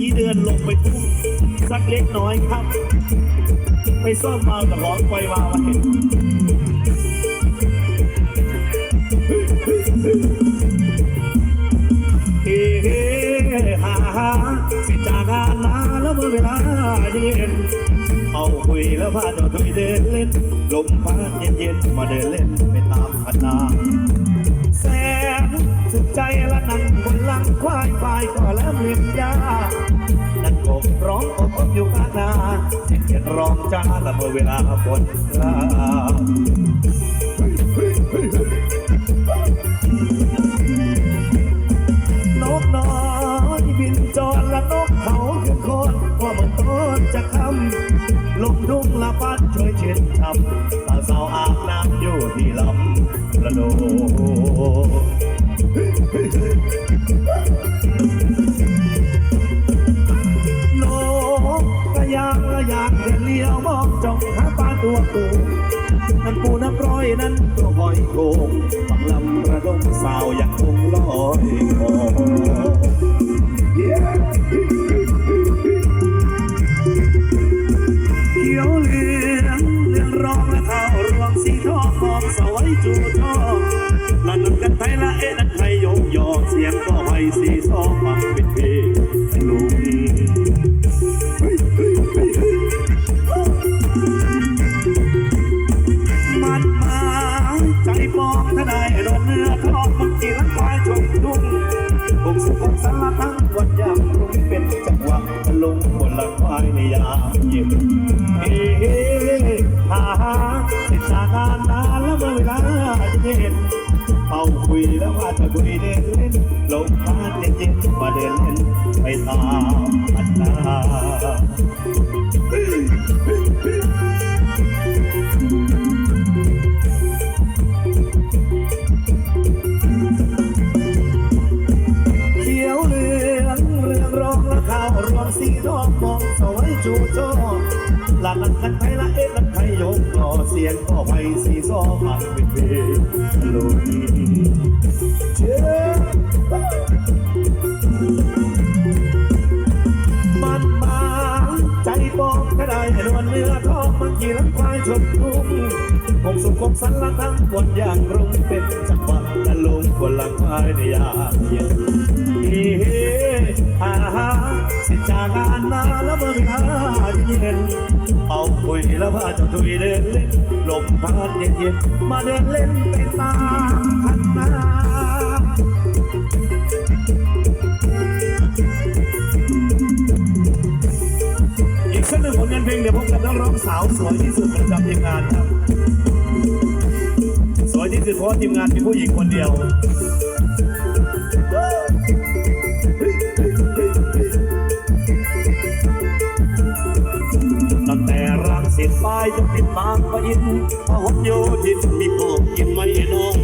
กี้เดือนลงไปทุ่งสักเล็กน้อยครับ ไปซ่อมมากับร้องไฟมาไว้เฮ้ฮ่าฮ่าสิจากงานลาแล้วเมื่อเวลาเย็นเอาคุยแล้วพาเจ้าทุยเดินเล่น ลมพัดเย็นๆมาเดินเล่นไปตามคณะ แสนสุขใจละนั่งบนหลังควายควายก็แล้วเลียนยานั่นกบร้องอบอบอยู่ข้างหน้าเสียงเขียนร้องจ้าละเมื่อเวลาฝนพรานกน้อยบินจรละนกเขาขึ้นโคนว่ามือนต้นจะคำลงดุงละพัดช่วยเช็ดช้ำตาสาวอาบน้ำอยู่ที่ลำระโดางเดินเลี้ยวมองจ้องหาปลาตัวปูนั่นปูน้ำร้อยนั้นตัวบอยโคงฟังลำระดมสาวอยังคงลอยคอเขียวเหลืองเรื่องร้องและข้าวรวงสีทองมองสวยจูทองละนุ่นกันไทยละเอ็นันไทยโยกยอเสียงก็ไว้สีซองฟังเป็นเพลง นเนื้อองมังกีรักควายชมดุงคงสุขสารทั้งวันยามรุ่งเป็นจังหวะลุงบนหลังควายในยามเย็นเฮ้ฮ้ฮ่าฮ่าติจากงานนานแล้วเมื่อเวลาจะเห็นเป่าคุยแล้วว่าจะคุยเดินเล่นลงพานเย็นๆมาเดินเล่นไปตามอันนา รวมสีทองมองสวยจูโจลาลันกันไทยละเอ็ดลันไทยยกหล่อเสียงก็ไปสีซอมันเป็นเพลงลุยเชื่อมันมาใจปองก็ได้นวลเนื้อทองมันกี่ลังควายชมทุ่งคงสุขคงสันละทั้งวันอย่างรุ่งเป็นจังหวะตะลงคนลังควายในยามเย็นเฮ้ สิจากานมาแล้วเมื่อเวลาเย็นเอาคุยแล้วพาจ้าทุยเดินเล่นลมพัดเย็นๆมาเดินเล่นไปตามคันนาอีกสักหนึ่งผลงานเพลงเดี๋ยวพบกับนักร้องสาวสวยที่สุดประจำทีมงานครับ สวยที่สุดเพราะทีมงานมีผู้หญิงคนเดียว ปจะติดบางปะอินพหนโยธินมีพอกินไม่น้อง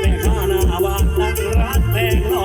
แต่ข้าน้าวานนักรักแพง